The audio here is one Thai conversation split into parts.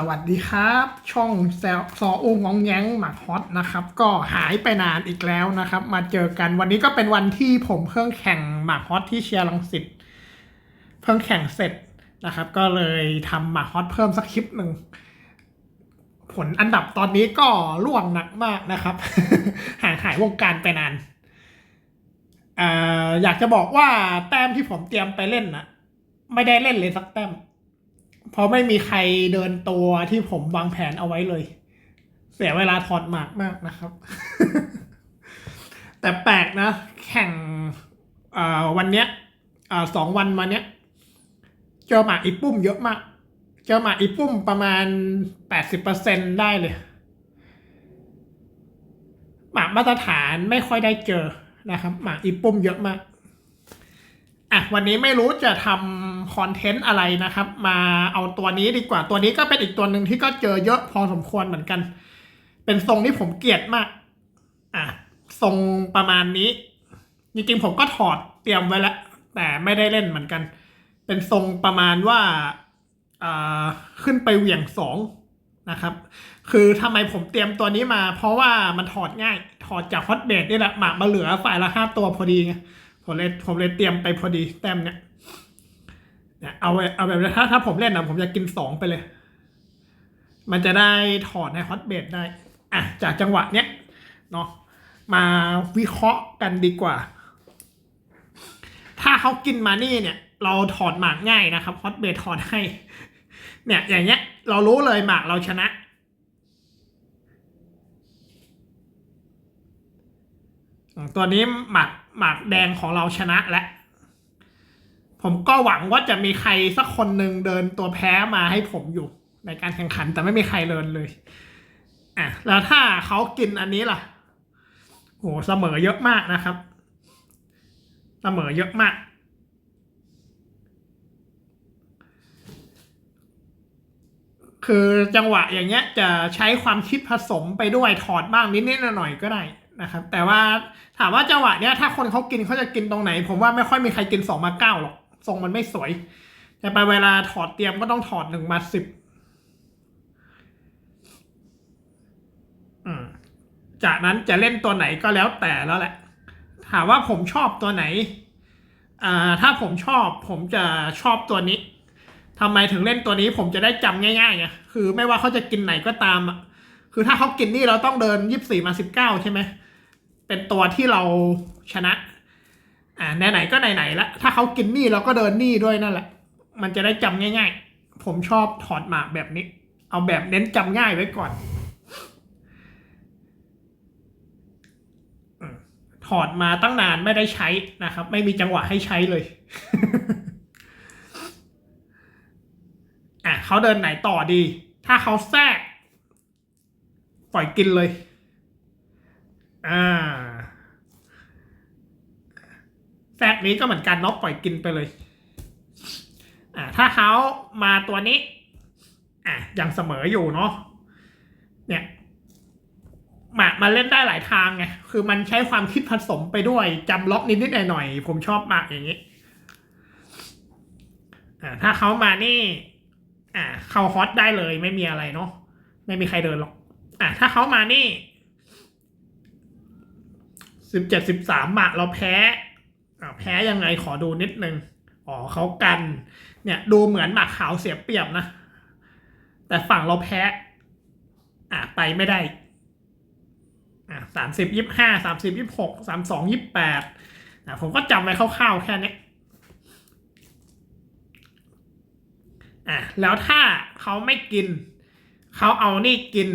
สวัสดีครับ ช่องแซวซออุ้งงองแย้งหมักฮอตนะครับ ก็หายไปนานอีกแล้วนะครับ มาเจอกันวันนี้ก็เป็นวันที่ผมเพิ่งแข่งหมักฮอตที่เชียร์ลังสิตเพิ่งแข่งเสร็จนะครับ ก็เลยทำหมักฮอตเพิ่มสักคลิปหนึ่งผลอันดับตอนนี้ก็ร่วงหนักมากนะครับ ห่างหายวงการไปนานเอ่ออยากจะบอกว่าแต้มที่ผมเตรียมไปเล่นนะไม่ได้เล่นเลยสักแต้ม เพราะไม่มีใครเดินตัวที่ผมวางแผนเอาไว้เลย เสียเวลาถอดหมากมากนะครับ แต่แปลกนะ แข่งวันเนี้ยสองวันมาเนี้ย เจอหมากอีปุ้มเยอะมาก เจอหมากอีปุ้มประมาณแปดสิบเปอร์เซ็นได้เลย หมากมาตรฐานไม่ค่อยได้เจอนะครับ หมากอีปุ้มเยอะมาก อะวันนี้ไม่รู้จะทำคอนเทนต์อะไรนะครับ มาเอาตัวนี้ดีกว่าตัวนี้ก็เป็นอีกตัวหนึ่งที่ก็เจอเยอะพอสมควรเหมือนกัน เป็นทรงที่ผมเกลียดมาก อะทรงประมาณนี้จริงๆผมก็ถอดเตรียมไว้แล้ว แต่ไม่ได้เล่นเหมือนกัน เป็นทรงประมาณว่าอ่าขึ้นไปเหวี่ยงสองนะครับ คือทำไมผมเตรียมตัวนี้มา เพราะว่ามันถอดง่าย ถอดจากฮอตเบดนี่แหละหมากมาเหลือฝ่ายละห้าตัวพอดีไง ผมเลยผมเลยเตรียมไปพอดีแต้มเนี้ยเนี่ยเอาเอาแบบถ้าถ้าผมเล่นนะผมจะกินสองไปเลย มันจะได้ถอดในฮอตเบดได้อะจากจังหวะเนี้ยเนาะมาวิเคราะห์กันดีกว่า ถ้าเขากินมานี่เนี่ย เราถอดหมากง่ายนะครับฮอตเบดถอดให้ เนี่ยอย่างเงี้ย เรารู้เลยหมากเราชนะตัวนี้หมากหมากแดงของเราชนะแล้วผมก็หวังว่าจะมีใครสักคนหนึ่งเดินตัวแพ้มาให้ผมอยู่ ในการแข่งขันแต่ไม่มีใครเดินเลยอะแล้วถ้าเขากินอันนี้ล่ะโหเสมอเยอะมากนะครับ เสมอเยอะมาก คือจังหวะอย่างเงี้ยจะใช้ความคิดผสมไปด้วยถอดบ้างนิดๆหน่อยๆก็ได้ นะครับ แต่ว่าถามว่าจังหวะเนี้ยถ้าคนเขากินเขาจะกินตรงไหน ผมว่าไม่ค่อยมีใครกินสองมาเก้าหรอกทรงมันไม่สวย แต่ไปเวลาถอดเตรียมก็ต้องถอดหนึ่งมาสิบอืมจากนั้นจะเล่นตัวไหนก็แล้วแต่แล้วแหละ ถามว่าผมชอบตัวไหนอ่าถ้าผมชอบผมจะชอบตัวนี้ทำไมถึงเล่นตัวนี้ผมจะได้จำง่ายๆไงคือไม่ว่าเขาจะกินไหนก็ตามอะคือถ้าเขากินนี่เราต้องเดินยี่สี่มาสิบเก้าใช่ไหม เป็นตัวที่เราชนะ อ่าไหนๆก็ไหนๆละถ้าเขากินนี่เราก็เดินนี่ด้วยนั่นแหละ มันจะได้จำง่าย ๆ ผมชอบถอดหมากแบบนี้ เอาแบบเน้นจำง่ายไว้ก่อนอถอดมาตั้งนานไม่ได้ใช้นะครับ ไม่มีจังหวะให้ใช้เลย อะเขาเดินไหนต่อดี ถ้าเขาแทรกปล่อยกินเลย อ่าแทรกนี้ก็เหมือนกันเนาะปล่อยกินไปเลย อ่า ถ้าเขามาตัวนี้ อะยังเสมออยู่เนาะเนี่ยหมากมันเล่นได้หลายทางไง คือมันใช้ความคิดผสมไปด้วยจำล็อกนิดๆหน่อยๆผมชอบมากอย่างนี้ อ่า ถ้าเขามานี่ อ่า เข้าฮอตได้เลยไม่มีอะไรเนาะไม่มีใครเดินหรอก อะถ้าเขามานี่ สิบเจ็ดสิบสามหมากเราแพ้แพ้ยังไงขอดูนิดนึงอ๋อเขากัน เนี่ยดูเหมือนหมากขาวเสียเปรียบนะ แต่ฝั่งเราแพ้ อะไปไม่ได้ อะสามสิบยี่ห้าสามสิบยี่หกสามสองยี่แปดอะผมก็จำไว้คร่าวๆแค่นี้อะแล้วถ้าเขาไม่กิน เขาเอานี่กิน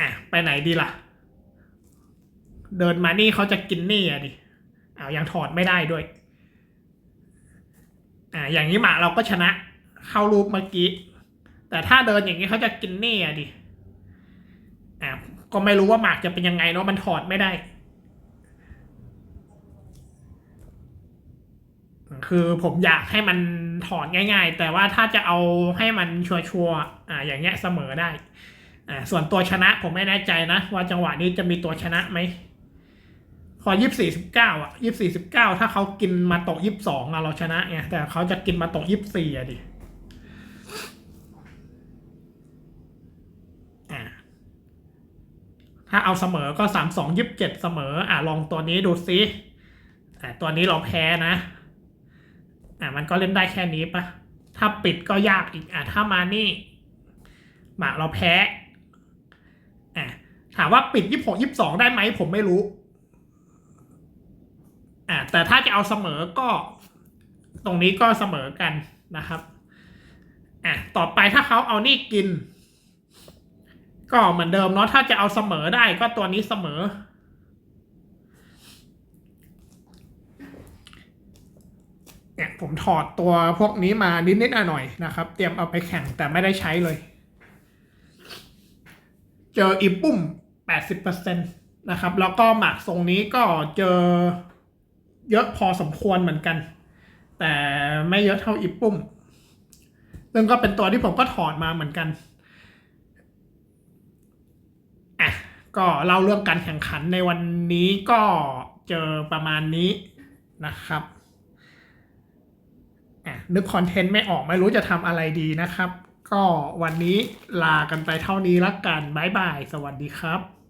อะไปไหนดีล่ะ เดินมานี่เขาจะกินนี่อะดิอ้าวยังถอดไม่ได้ด้วย อ่า อย่างนี้หมาเราก็ชนะ เข้ารูปเมื่อกี้ แต่ถ้าเดินอย่างนี้เขาจะกินนี่อะดิอ่าก็ไม่รู้ว่าหมากจะเป็นยังไงเนาะมันถอดไม่ได้ คือผมอยากให้มันถอดง่าย ๆ แต่ว่าถ้าจะเอาให้มันชัวร์ๆอ่า อย่างเงี้ยเสมอได้ อ่า ส่วนตัวชนะผมไม่แน่ใจนะ ว่าจังหวะนี้จะมีตัวชนะไหม พอยี่สี่สิบเก้าอะยี่สี่สิบเก้าถ้าเขากินมาตกยี่สิบสองอะเราชนะไงแต่เขาจะกินมาตกยี่สิบสี่อะดิถ้าเอาเสมอก็สามสองยิบเจ็ดเสมอ อะลองตัวนี้ดูซิแต่ตัวนี้เราแพ้นะอะมันก็เล่นได้แค่นี้ปะถ้าปิดก็ยากอีกอะถ้ามานี่หมาเราแพ้อะถามว่าปิดยี่หกยี่สองได้ไหมผมไม่รู้ อะแต่ถ้าจะเอาเสมอก็ตรงนี้ก็เสมอกันนะครับอะต่อไปถ้าเขาเอานี่กิน ก็เหมือนเดิมเนาะถ้าจะเอาเสมอได้ก็ตัวนี้เสมอ เนี่ยผมถอดตัวพวกนี้มานิดๆหน่อยนะครับ เตรียมเอาไปแข่งแต่ไม่ได้ใช้เลย เจออีปุ่ม 80%นะครับ แล้วก็หมากทรงนี้ก็เจอ เยอะพอสมควรเหมือนกัน แต่ไม่เยอะเท่าอีปุ่มซึ่งก็เป็นตัวที่ผมก็ถอดมาเหมือนกันอะก็เล่าเรื่องการแข่งขันในวันนี้ก็เจอประมาณนี้นะครับอะนึกคอนเทนต์ไม่ออกไม่รู้จะทำอะไรดีนะครับ ก็วันนี้ลากันไปเท่านี้ละกัน บ๊ายบาย สวัสดีครับ